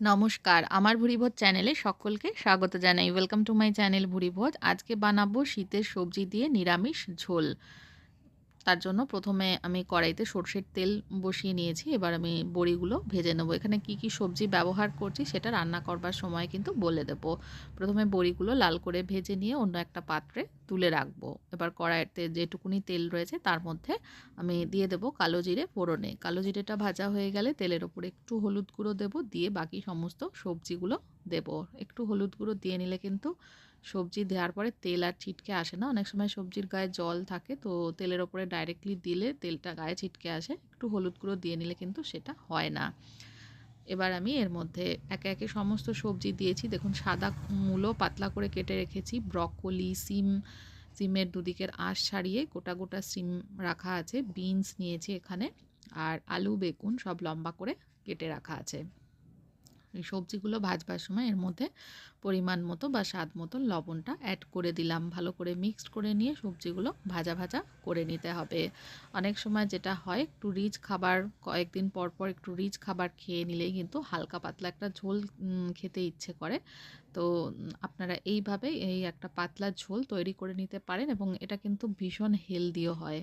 নমস্কার। আমার ভুরিভোজ চ্যানেলে সকলকে স্বাগত জানাই। Welcome to my channel Bhurivoj. আজকে বানাবো শীতের সবজি দিয়ে নিরামিষ ঝোল। তার জন্য প্রথমে আমি কড়াইতে সর্ষের তেল বসিয়ে নিয়েছি। এবার আমি বড়িগুলো ভেজে নেব। এখানে কি কি সবজি ব্যবহার করছি সেটা রান্না করবার সময় কিন্তু বলে দেব। প্রথমে বড়িগুলো লাল করে ভেজে নিয়ে অন্য একটা পাত্রে তুলে রাখব। এবার কড়াইতে যেটুকুনি তেল রয়েছে তার মধ্যে আমি দিয়ে দেবো কালো জিরে ফোড়নে। কালো জিরেটা ভাজা হয়ে গেলে তেলের ওপর একটু হলুদ গুঁড়ো দেবো। দিয়ে বাকি সমস্ত সবজিগুলো দেব। একটু হলুদ গুঁড়ো দিয়ে নিলে কিন্তু সবজি দেওয়ার পরে তেল আর ছিটকে আসে না। অনেক সময় সবজির গায়ে জল থাকে, তো তেলের ওপরে ডাইরেক্টলি দিলে তেলটা গায়ে ছিটকে আসে। একটু হলুদ গুঁড়ো দিয়ে নিলে কিন্তু সেটা হয় না। এবার আমি এর মধ্যে একে একে সমস্ত সবজি দিয়েছি। দেখুন, সাদা মূলো পাতলা করে কেটে রেখেছি। ব্রকলি, সিম, সিমের দুদিকের আঁশ ছাড়িয়ে গোটা গোটা সিম রাখা আছে। বিনস নিয়েছি এখানে। আর আলু, বেগুন সব লম্বা করে কেটে রাখা আছে। এই সবজিগুলো ভাজবার সময় এর মধ্যে পরিমাণ মতো বা স্বাদ মতো লবণটা অ্যাড করে দিলাম। ভালো করে মিক্সড করে নিয়ে সবজিগুলো ভাজা ভাজা করে নিতে হবে। অনেক সময় যেটা হয়, একটু রিচ খাবার, কয়েকদিন পর পর একটু রিচ খাবার খেয়ে নিলেই কিন্তু হালকা পাতলা একটা ঝোল খেতে ইচ্ছে করে। তো আপনারা এইভাবে এই একটা পাতলা ঝোল তৈরি করে নিতে পারেন এবং এটা কিন্তু ভীষণ হেলদিও হয়।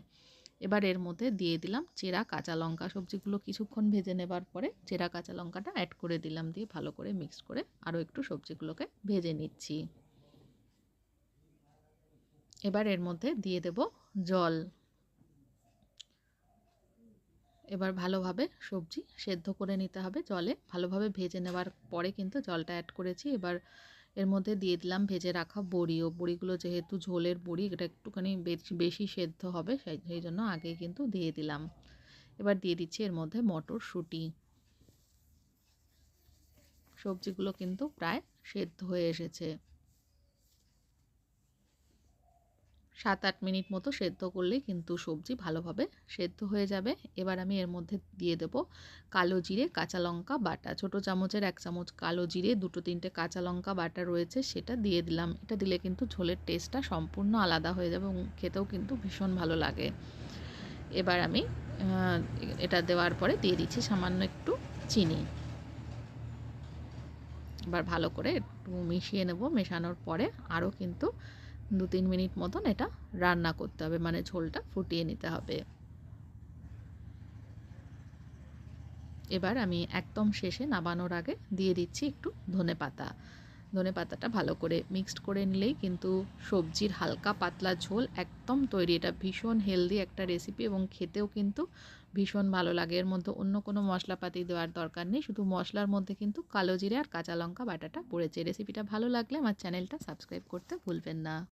এবার এর মধ্যে দিয়ে দিলাম চেরা, কাঁচা লঙ্কা সবজিগুলো কিছুক্ষণ ভেজে নেবার পরে চেরা, কাঁচা লঙ্কাটা অ্যাড করে দিলাম দিয়ে ভালো করে মিক্স করে আরও একটু সবজিগুলোকে ভেজে নিচ্ছি। এবার এর মধ্যে দিয়ে দেব জল। এবার ভালোভাবে সবজি সেদ্ধ করে নিতে হবে জলে। ভালোভাবে ভেজে নেওয়ার পরে কিন্তু জলটা অ্যাড করেছি। এবার এর মধ্যে দিয়ে দিলাম, ভেজে রাখা বড়িও বড়িগুলো যেহেতু ঝোলের বড়ি, এটা একটুখানি বেশি সেদ্ধ হবে সেই জন্য আগে কিন্তু দিয়ে দিলাম। এবার দিয়ে দিচ্ছি এর মধ্যে মটরশুঁটি। সবজিগুলো কিন্তু প্রায় সেদ্ধ হয়ে এসেছে। সাত আট মিনিট মতো সেদ্ধ করলেই কিন্তু সবজি ভালোভাবে সেদ্ধ হয়ে যাবে। এবার আমি এর মধ্যে দিয়ে দেব কালো জিরে, কাঁচা লঙ্কা বাটা। ছোট চামচের এক চামচ কালো জিরে, দুটো তিনটে কাঁচা লঙ্কা বাটা রয়েছে, সেটা দিয়ে দিলাম। এটা দিলে কিন্তু ঝোলের টেস্টটা সম্পূর্ণ আলাদা হয়ে যাবে এবং খেতেও কিন্তু ভীষণ ভালো লাগে। এবার আমি এটা দেওয়ার পরে দিয়ে দিচ্ছি সামান্য একটু চিনি। এবার ভালো করে একটু মিশিয়ে নেব। মেশানোর পরে আরও কিন্তু দু তিন মিনিট মতন এটা রান্না করতে হবে মানে ঝোলটা ফুটিয়ে নিতে হবে। এবার আমি একদম শেষে নামানোর আগে দিয়ে দিচ্ছি একটু ধনে পাতা। ধনে পাতাটা ভালো করে মিক্সড করে নিলেই কিন্তু সবজির হালকা পাতলা ঝোল একদম তৈরি। এটা ভীষণ হেলদি একটা রেসিপি এবং খেতেও কিন্তু ভীষণ ভালো লাগে। এর মধ্যে অন্য কোনো মশলাপাতি দেওয়ার দরকার নেই, শুধু মশলার মধ্যে কিন্তু কালো জিরে আর কাঁচা লঙ্কা বাটাটা পড়েছে। রেসিপিটা ভালো লাগলে আমার চ্যানেলটা সাবস্ক্রাইব করতে ভুলবেন না।